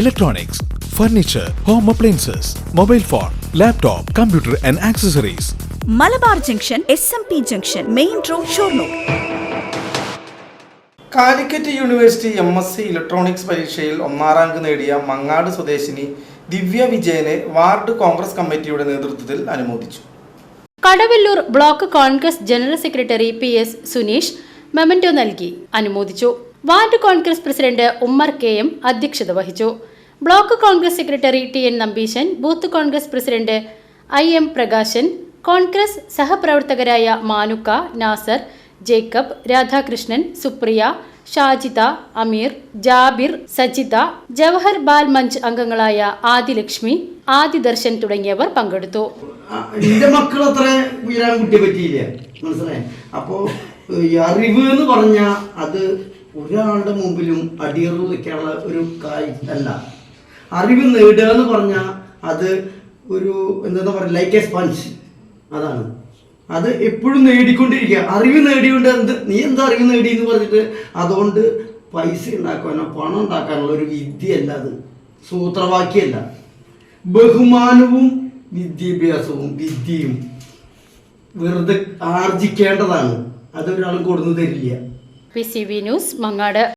electronics, furniture home appliances mobile phone laptop computer and accessories Malabar junction S M P junction main road Shoranur. Calicut university M S C electronics പരീക്ഷയിൽ ഒന്നാം rank നേടിയ മങ്ങാട് സ്വദേശിനി ദിവ്യ വിജയനെ ward Congress കമ്മിറ്റിയുടെ നേതൃത്വത്തിൽ അനുമോദിച്ചു. Kadavallur block Congress general secretary P S Suneesh memento നൽകി അനുമോദിച്ചു. Ward Congress president Ummer K M അധ്യക്ഷത വഹിച്ചു. Block Congress secretary T N Nambeesan booth Congress president I M Prakashan Congress സഹപ്രവർത്തകരായ മാനുക്ക Nasar Jacob Radhakrishnan Supriya Shajitha Ameer Jabir Sajitha Jawahar Bal Manch അംഗങ്ങളായ ആദിലക്ഷ്മി ആദിദർശൻ തുടങ്ങിയവർ പങ്കെടുത്തു. അപ്പോ അറിവ് എന്ന് പറഞ്ഞ അത് ഒരാളുടെ മുമ്പിലും അടിയറു വയ്ക്കാനുള്ള ഒരു കായ് അല്ല. അറിവ് നേടുക എന്ന് പറഞ്ഞാൽ അത് ഒരു എന്താ പറയുക ലൈക്ക് എ സ്പഞ്ച് അതാണ്. അത് എപ്പോഴും നേടിക്കൊണ്ടിരിക്കുക. അറിവ് നേടിയുകൊണ്ട് എന്ത്? നീ എന്താ അറിവ് നേടി എന്ന് പറഞ്ഞിട്ട് അതുകൊണ്ട് പൈസ ഉണ്ടാക്കാനോ പണം ഉണ്ടാക്കാനുള്ള ഒരു വിദ്യയല്ല അത്. സൂത്രവാക്യമല്ല ബഹുമാനവും വിദ്യാഭ്യാസവും വിദ്യയും വെറുതെ ആർജിക്കേണ്ടതാണ്. അതൊരാൾ കൊടുന്നു തരില്ല. P C V news Mangad.